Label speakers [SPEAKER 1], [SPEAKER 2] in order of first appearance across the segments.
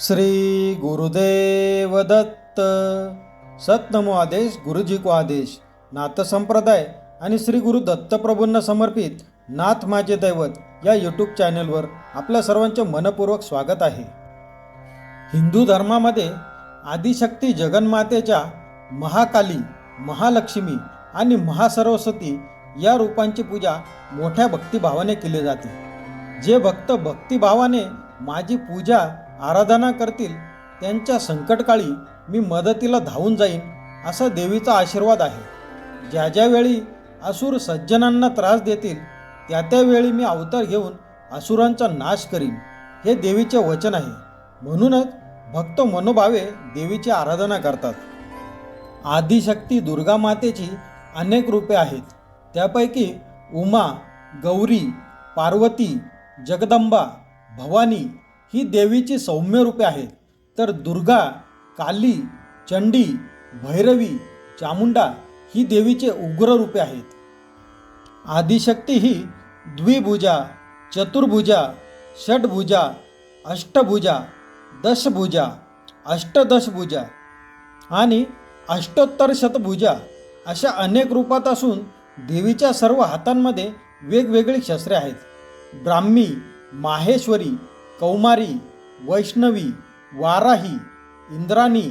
[SPEAKER 1] श्री गुरुदेव दत्त। सतनमो आदेश गुरुजी को आदेश नाथ संप्रदाय आणि श्री गुरु दत्तप्रभूंना समर्पित नाथ माझे दैवत या यूट्यूब चॅनलवर आपल्या सर्वांचे मनपूर्वक स्वागत आहे. हिंदू धर्मामध्ये आदिशक्ती जगन्मातेच्या महाकाली महालक्ष्मी आणि महासरस्वती या रूपांची पूजा मोठ्या भक्तिभावाने केली जाते. जे भक्त भक्तिभावाने माझी पूजा आराधना करतील त्यांच्या संकटकाळी मी मदतीला धावून जाईन असा देवीचा आशीर्वाद आहे. ज्या ज्यावेळी असुर सज्जनांना त्रास देतील त्या त्यावेळी मी अवतार घेऊन असुरांचा नाश करीन हे देवीचे वचन आहे. म्हणूनच भक्त मनोभावे देवीची आराधना करतात. आदिशक्ती दुर्गा मातेची अनेक रूपे आहेत. त्यापैकी उमा गौरी पार्वती जगदंबा भवानी ही देवीची सौम्य रूपे आहेत. तर दुर्गा काली चंडी भैरवी चामुंडा ही देवीचे उग्र रूपे आहेत. आदिशक्ती ही द्विभुजा चतुर्भुजा षटभुजा अष्टभुजा दशभुजा अष्टदशभुजा आणि अष्टोत्तर शतभुजा अशा अनेक रूपात असून देवीच्या सर्व हातांमध्ये वेगवेगळी शस्त्रे आहेत. ब्राह्मी माहेश्वरी कौमारी वैष्णवी वाराही इंद्राणी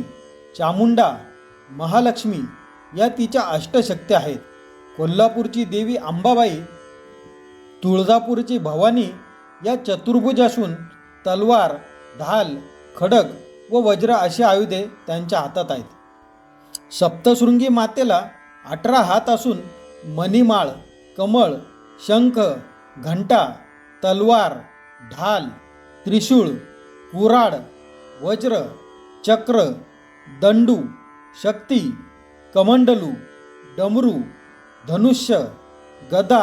[SPEAKER 1] चामुंडा महालक्ष्मी या तिच्या अष्टशक्ती आहेत. कोल्हापूरची देवी अंबाबाई तुळजापूरची भवानी या चतुर्भुज असून तलवार ढाल खडक व वज्र अशी आयुधे त्यांच्या हातात आहेत. सप्तशृंगी मातेला अठरा हात असून मणिमाळ कमळ शंख घंटा तलवार ढाल त्रिशूळ कुराड वज्र चक्र दंडू शक्ती कमंडलू डमरू धनुष्य गदा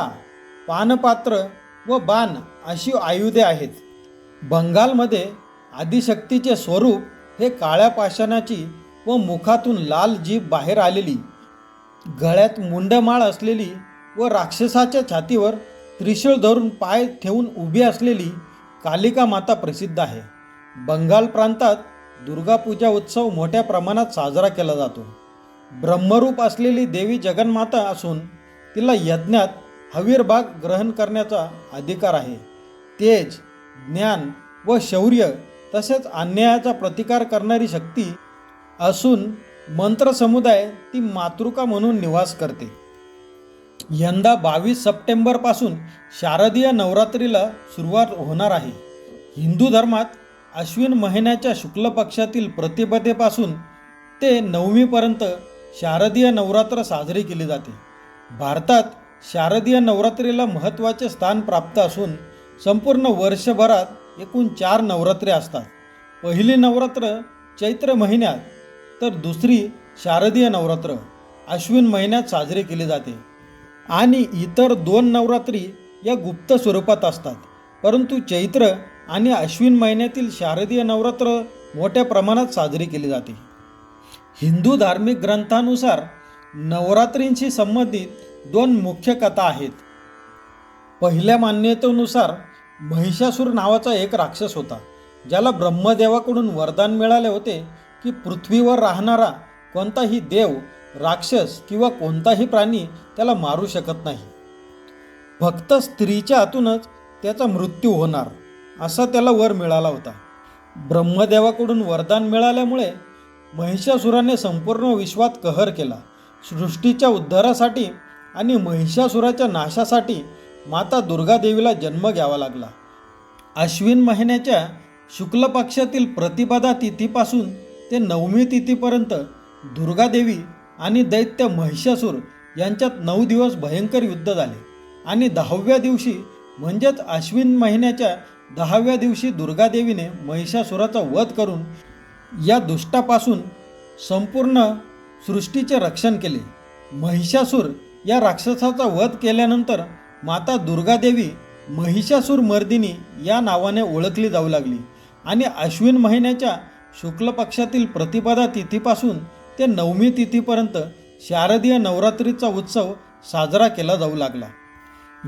[SPEAKER 1] पानपात्र व बाण अशी आयुधे आहेत. बंगालमध्ये आदिशक्तीचे स्वरूप हे काळ्या पाषाणाची व मुखातून लाल जीभ बाहेर आलेली गळ्यात मुंडमाळ असलेली व राक्षसाच्या छातीवर त्रिशूळ धरून पाय ठेवून उभी असलेली कालिका माता प्रसिद्ध आहे. बंगाल प्रांतात दुर्गापूजा उत्सव मोठ्या प्रमाणात साजरा केला जातो. ब्रह्मरूप असलेली देवी जगन्माता असून तिला यज्ञात हवीरभाग ग्रहण करण्याचा अधिकार आहे. तेज ज्ञान व शौर्य तसेच अन्यायाचा प्रतिकार करणारी शक्ती असून मंत्रसमुदाय ती मातृका म्हणून निवास करते. यंदा बावीस सप्टेंबरपासून शारदीय नवरात्रीला सुरुवात होणार आहे. हिंदू धर्मात अश्विन महिन्याच्या शुक्ल पक्षातील प्रतिपदेपासून ते नवमीपर्यंत शारदीय नवरात्र साजरी केली जाते. भारतात शारदीय नवरात्रीला महत्त्वाचे स्थान प्राप्त असून संपूर्ण वर्षभरात एकूण चार नवरात्रे असतात. पहिली नवरात्र चैत्र महिन्यात तर दुसरी शारदीय नवरात्र अश्विन महिन्यात साजरी केली जाते. आणि इतर दोन नवरात्री या गुप्त स्वरूपात असतात. परंतु चैत्र आणि अश्विन महिन्यातील शारदीय नवरात्र मोठ्या प्रमाणात साजरी केली जाते. हिंदू धार्मिक ग्रंथानुसार नवरात्रींशी संबंधित दोन मुख्य कथा आहेत. पहिल्या मान्यतेनुसार महिषासूर नावाचा एक राक्षस होता ज्याला ब्रह्मदेवाकडून वरदान मिळाले होते की पृथ्वीवर राहणारा कोणताही देव राक्षस किंवा कोणताही प्राणी त्याला मारू शकत नाही. फक्त स्त्रीच्या हातूनच त्याचा मृत्यू होणार असा त्याला वर मिळाला होता. ब्रह्मदेवाकडून वरदान मिळाल्यामुळे महिषासुराने संपूर्ण विश्वात कहर केला. सृष्टीच्या उद्धारासाठी आणि महिषासुराच्या नाशासाठी माता दुर्गादेवीला जन्म घ्यावा लागला. अश्विन महिन्याच्या शुक्ल पक्षातील प्रतिपदा तिथीपासून ते नवमी तिथीपर्यंत दुर्गादेवी आणि दैत्य महिषासूर यांच्यात नऊ दिवस भयंकर युद्ध झाले. आणि दहाव्या दिवशी म्हणजेच अश्विन महिन्याच्या दहाव्या दिवशी दुर्गादेवीने महिषासुराचा वध करून या दुष्टापासून संपूर्ण सृष्टीचे रक्षण केले. महिषासूर या राक्षसाचा वध केल्यानंतर माता दुर्गादेवी महिषासूर मर्दिनी या नावाने ओळखली जाऊ लागली आणि अश्विन महिन्याच्या शुक्ल पक्षातील प्रतिपदा तिथीपासून ते नवमी तिथीपर्यंत शारदीय नवरात्रीचा उत्सव साजरा केला जाऊ लागला.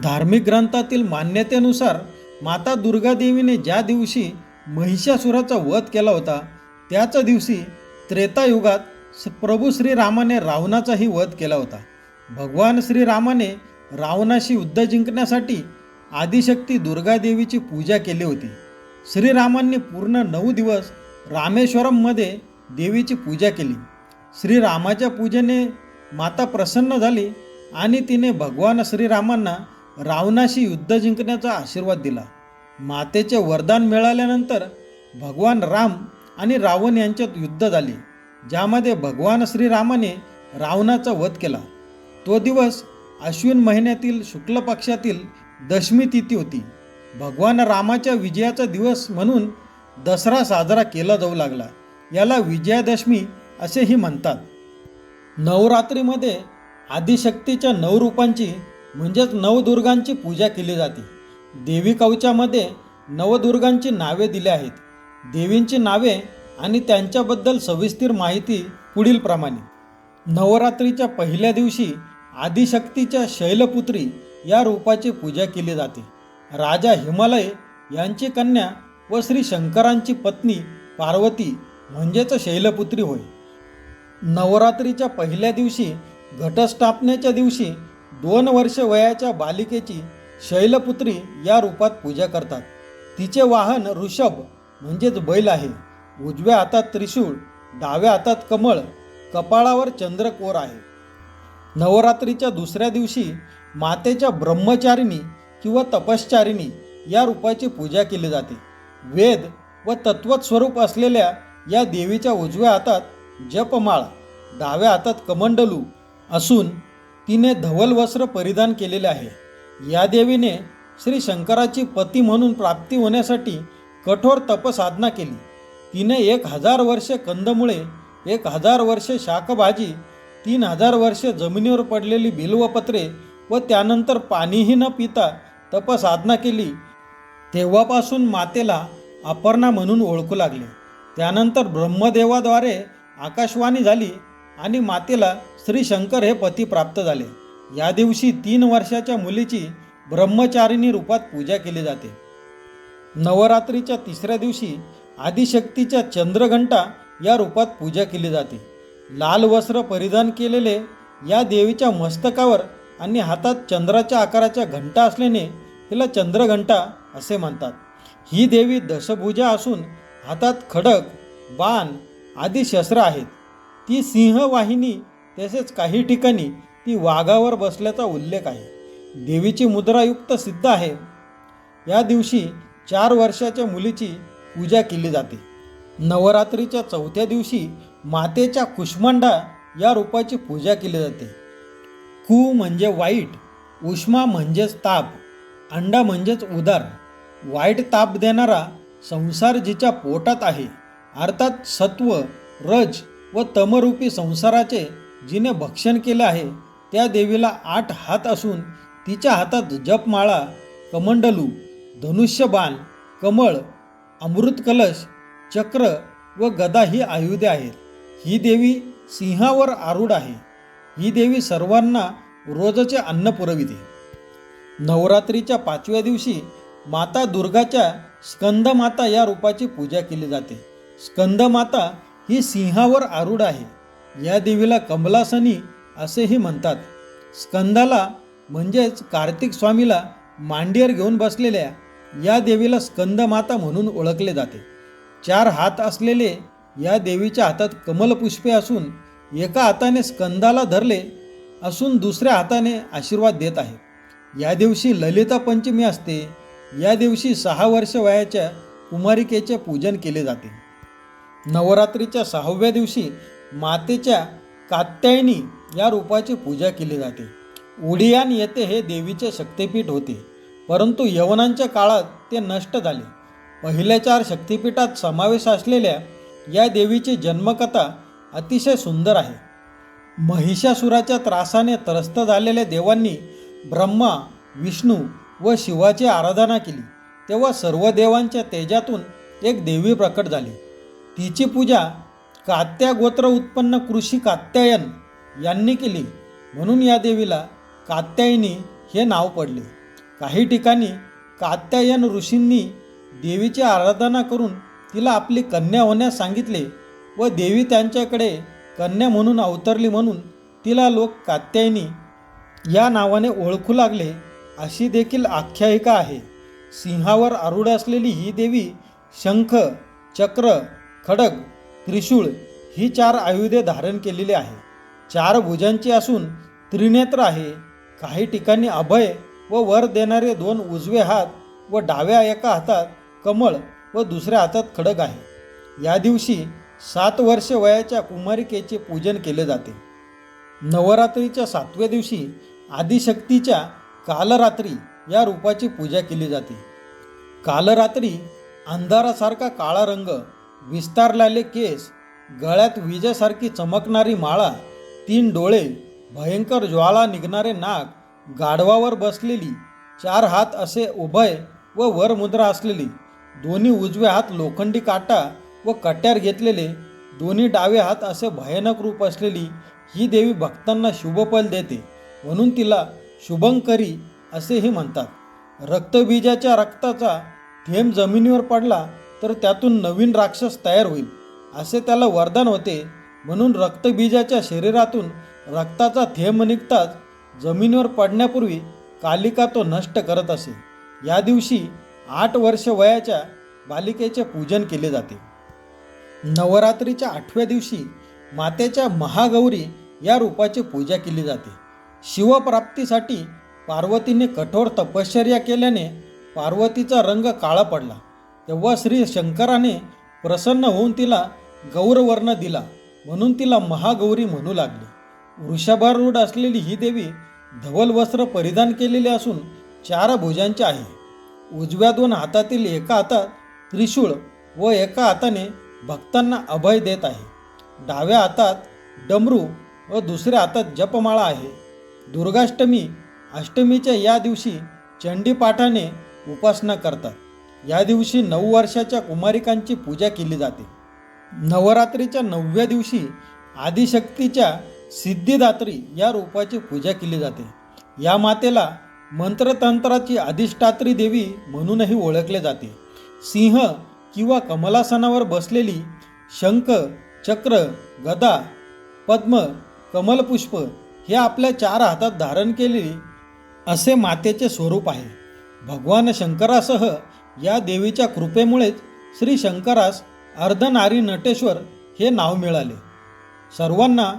[SPEAKER 1] धार्मिक ग्रंथातील मान्यतेनुसार माता दुर्गादेवीने ज्या दिवशी महिषासुराचा वध केला होता त्याच दिवशी त्रेतायुगात प्रभू श्रीरामाने रावणाचाही वध केला होता. भगवान श्रीरामाने रावणाशी युद्ध जिंकण्यासाठी आदिशक्ती दुर्गादेवीची पूजा केली होती. श्रीरामांनी पूर्ण नऊ दिवस रामेश्वरममध्ये देवीची पूजा केली. श्रीरामाच्या पूजेने माता प्रसन्न झाली आणि तिने भगवान श्रीरामांना रावणाशी युद्ध जिंकण्याचा आशीर्वाद दिला. मातेचे वरदान मिळाल्यानंतर भगवान राम आणि रावण यांच्यात युद्ध झाले ज्यामध्ये भगवान श्रीरामाने रावणाचा वध केला. तो दिवस अश्विन महिन्यातील शुक्ल पक्षातील दशमी तिथी होती. भगवान रामाच्या विजयाचा दिवस म्हणून दसरा साजरा केला जाऊ लागला. याला विजयादशमी असेही म्हणतात. नवरात्रीमध्ये आदिशक्तीच्या नऊ रूपांची म्हणजेच नवदुर्गांची पूजा केली जाते. देवी कवचामध्ये नवदुर्गांची नावे दिली आहेत. देवींची नावे आणि त्यांच्याबद्दल सविस्तर माहिती पुढीलप्रमाणे नवरात्रीच्या पहिल्या दिवशी आदिशक्तीच्या शैलपुत्री या रूपाची पूजा केली जाते. राजा हिमालय यांची कन्या व श्री शंकरांची पत्नी पार्वती म्हणजेच शैलपुत्री होय. नवरात्रीच्या पहिल्या दिवशी घटस्थापनेच्या दिवशी दोन वर्ष वयाच्या बालिकेची शैलपुत्री या रूपात पूजा करतात. तिचे वाहन ऋषभ म्हणजेच बैल आहे. उजव्या हातात त्रिशूळ डाव्या हातात कमळ कपाळावर चंद्रकोर आहे. नवरात्रीच्या दुसऱ्या दिवशी मातेच्या ब्रह्मचारिणी किंवा तपश्चारिणी या रूपाची पूजा केली जाते. वेद व तत्वत स्वरूप असलेल्या या देवीच्या उजव्या हातात जपमाळ डाव्या हातात कमंडलू असून तिने धवल वस्त्र परिधान केलेले आहे. या देवीने श्री शंकराची पती म्हणून प्राप्ती होण्यासाठी कठोर तपसाधना केली. तिने एक हजार वर्षे कंदमुळे एक हजार वर्षे शाकभाजी तीन हजार वर्षे जमिनीवर पडलेली बिल्वपत्रे व त्यानंतर पाणीही न पिता तपसाधना केली. तेव्हापासून मातेला अपर्णा म्हणून ओळखू लागले. त्यानंतर ब्रह्मदेवाद्वारे आकाशवाणी झाली आणि मातेला श्री शंकर हे पती प्राप्त झाले. या दिवशी तीन वर्षाच्या मुलीची ब्रह्मचारिणी रूपात पूजा केली जाते. नवरात्रीच्या तिसऱ्या दिवशी आदिशक्तीच्या चंद्रघंटा या रूपात पूजा केली जाते. लाल वस्त्र परिधान केलेले या देवीच्या मस्तकावर आणि हातात चंद्राच्या आकाराच्या घंटा असल्याने तिला चंद्रघंटा असे म्हणतात. ही देवी दशभुजा असून हातात खडक बाण आदी शस्त्र आहेत. ती सिंहवाहिनी तसेच काही ठिकाणी ती वाघावर बसल्याचा उल्लेख आहे. देवीची मुद्रायुक्त सिद्ध आहे. या दिवशी चार वर्षाच्या मुलीची पूजा केली जाते. नवरात्रीच्या चौथ्या दिवशी मातेच्या कुष्मांडा या रूपाची पूजा केली जाते. कु म्हणजे वाईट उष्मा म्हणजेच ताप अंडा म्हणजेच उदार वाईट ताप देणारा संसार जिच्या पोटात आहे. अर्थात सत्व रज व तमरूपी संसाराचे जिने भक्षण केले आहे त्या देवीला आठ हात असून तिच्या हातात जपमाळा कमंडलू धनुष्यबाण कमळ अमृत कलश चक्र व गदा ही आयुधे आहेत. ही देवी सिंहावर आरूढ आहे. ही देवी सर्वांना रोजचे अन्न पुरविते. नवरात्रीच्या पाचव्या दिवशी माता दुर्गाच्या स्कंदमाता या रूपाची पूजा केली जाते. स्कंदमाता ही सिंहावर आरूढ आहे. या देवीला कमलासनी असेही म्हणतात. स्कंदाला म्हणजेच कार्तिक स्वामीला मांडीवर घेऊन बसलेल्या या देवीला स्कंदमाता म्हणून ओळखले जाते. चार हात असलेले या देवीच्या हातात कमलपुष्पे असून एका हाताने स्कंदाला धरले असून दुसऱ्या हाताने आशीर्वाद देत आहे. या दिवशी ललिता पंचमी असते. या दिवशी सहा वर्ष वयाच्या कुमारिकेचे पूजन केले जाते. नवरात्रीच्या सहाव्या दिवशी मातेच्या कात्यायनी या रूपाची पूजा केली जाते. उडियान येथे हे देवीचे शक्तिपीठ होते. परंतु यवनांच्या काळात ते नष्ट झाले. पहिल्या चार शक्तिपीठात समावेश असलेल्या या देवीची जन्मकथा अतिशय सुंदर आहे. महिषासुराच्या त्रासाने त्रस्त झालेल्या देवांनी ब्रह्मा विष्णू व शिवाची आराधना केली. तेव्हा सर्व देवांच्या तेजातून एक देवी प्रकट झाली. तिची पूजा कात्या गोत्र उत्पन्न कृषी कात्यायन यांनी केली. म्हणून या देवीला कात्यायनी हे नाव पडले. काही ठिकाणी कात्यायन ऋषींनी देवीची आराधना करून तिला आपली कन्या होण्यास सांगितले व देवी त्यांच्याकडे कन्या म्हणून अवतरली म्हणून तिला लोक कात्यायनी या नावाने ओळखू लागले अशी देखील आख्यायिका आहे. सिंहावर आरूढ असलेली ही देवी शंख चक्र खडग त्रिशूळ ही चार आयुधे धारण केलेली आहे. चार भुजांची असून त्रिनेत्र आहे. काही ठिकाणी अभय व वर देणारे दोन उजवे हात व डाव्या एका हातात कमळ व दुसऱ्या हातात खडग आहे. या दिवशी सात वर्ष वयाच्या कुमारिकेचे पूजन केले जाते. नवरात्रीच्या सातव्या दिवशी आदिशक्तीच्या कालरात्री या रूपाची पूजा केली जाते. कालरात्री अंधारासारखा काळा रंग विस्तारलेले केस गळ्यात विजेसारखी चमकणारी माळा तीन डोळे भयंकर ज्वाळा निघणारे नाक गाढवावर बसलेली चार हात असे उभय व वर मुद्रा असलेली दोन्ही उजवे हात लोखंडी काटा व कट्यार घेतलेले दोन्ही डावे हात असे भयानक रूप असलेली ही देवी भक्तांना शुभफल देते म्हणून तिला शुभंकरी असेही म्हणतात. रक्तबीजाच्या रक्ताचा थेंब जमिनीवर पडला तर त्यातून नवीन राक्षस तयार होईल असे त्याला वरदान होते. म्हणून रक्तबीजाच्या शरीरातून रक्ताचा थेंब निघताच जमिनीवर पडण्यापूर्वी कालिका तो नष्ट करत असे. या दिवशी आठ वर्ष वयाच्या बालिकेचे पूजन केले जाते. नवरात्रीच्या आठव्या दिवशी मातेच्या महागौरी या रूपाची पूजा केली जाते. शिवप्राप्तीसाठी पार्वतीने कठोर तपश्चर्या केल्याने पार्वतीचा रंग काळा पडला. तेव्हा श्री शंकराने प्रसन्न होऊन तिला गौरवर्ण दिला. म्हणून तिला महागौरी म्हणू लागली. वृषभारूढ असलेली ही देवी धवल वस्त्र परिधान केलेले असून चार भुजांची आहे. उजव्या दोन हातातील एका हातात त्रिशूळ व एका हाताने भक्तांना अभय देत आहे. डाव्या हातात डमरू व दुसऱ्या हातात जपमाळा आहे. दुर्गाष्टमी अष्टमीच्या या दिवशी चंडीपाठाने उपासना करतात. या दिवशी नऊ वर्षाच्या कुमारिकांची पूजा केली जाते. नवरात्रीच्या नवव्या दिवशी आदिशक्तीच्या सिद्धिदात्री या रूपाची पूजा केली जाते. या मातेला मंत्रतंत्राची अधिष्ठात्री देवी म्हणूनही ओळखले जाते. सिंह किंवा कमलासनावर बसलेली शंख चक्र गदा पद्म कमलपुष्प हे आपल्या चार हातात धारण केले असे मातेचे स्वरूप आहे. भगवान शंकरासह या देवीच्या कृपेमुळेच श्री शंकरास अर्धनारी नटेश्वर हे नाव मिळाले. सर्वांना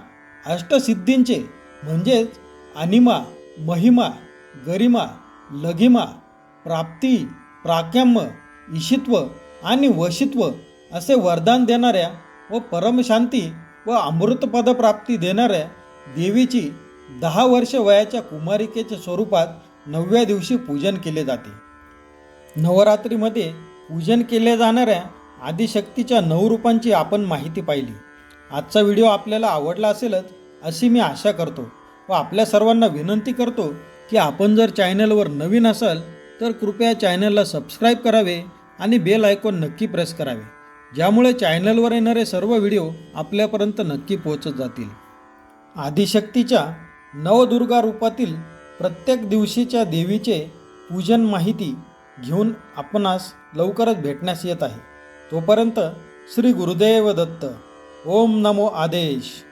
[SPEAKER 1] अष्टसिद्धींचे म्हणजेच अनिमा महिमा गरिमा लघिमा प्राप्ती प्राक्यम्य ईशित्व आणि वशित्व असे वरदान देणाऱ्या व परमशांती व अमृतपद प्राप्ती देणाऱ्या देवीची दहा वर्ष वयाच्या कुमारिकेच्या स्वरूपात नवव्या दिवशी पूजन केले जाते. नवरात्रीमध्ये पूजन केल्या जाणाऱ्या आदिशक्तीच्या नऊ रूपांची आपण माहिती पाहिली. आजचा व्हिडिओ आपल्याला आवडला असेलच अशी मी आशा करतो व आपल्या सर्वांना विनंती करतो की आपण जर चॅनलवर नवीन असाल तर कृपया चॅनलला सबस्क्राईब करावे आणि बेल आयकॉन नक्की प्रेस करावे ज्यामुळे चॅनलवर येणारे सर्व व्हिडिओ आपल्यापर्यंत नक्की पोहोचत जातील. आदिशक्तीच्या नवदुर्गा रूपातील प्रत्येक दिवशीच्या देवीचे पूजन माहिती घेऊन आपणास लवकरच भेटण्यास येत आहे. तोपर्यंत श्री गुरुदेव दत्त. ओम नमो आदेश.